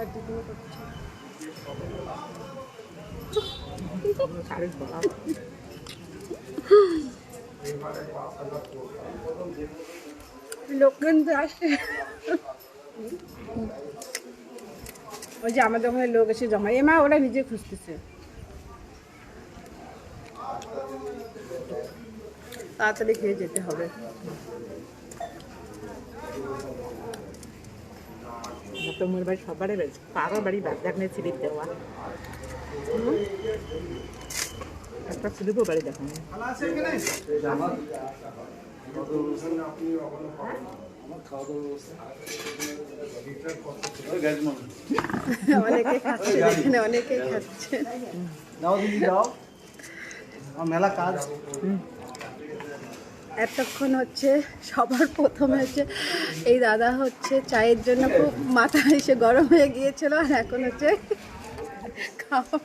আমরা টিফিন করছি। লোক কিন্তু আসে। ওই যে আমাদের ওখানে লোক এসে জমা এমা ওরা নিজে খুঁজতেছে। তাড়াতাড়ি খেয়ে যেতে হবে। তোমার বাড়ি সবারই বাড়ি কারোর বাড়ি বাচ্চাকে স্লিপ দেওয়া। একটা স্লিপও বাড়ি দেখো। অনেকে খাচ্ছে খাচ্ছে। মেলা কাজ। এতক্ষণ হচ্ছে সবার প্রথমে হচ্ছে এই দাদা হচ্ছে চায়ের জন্য খুব মাথা এসে গরম হয়ে গিয়েছিল আর এখন হচ্ছে খাওয়া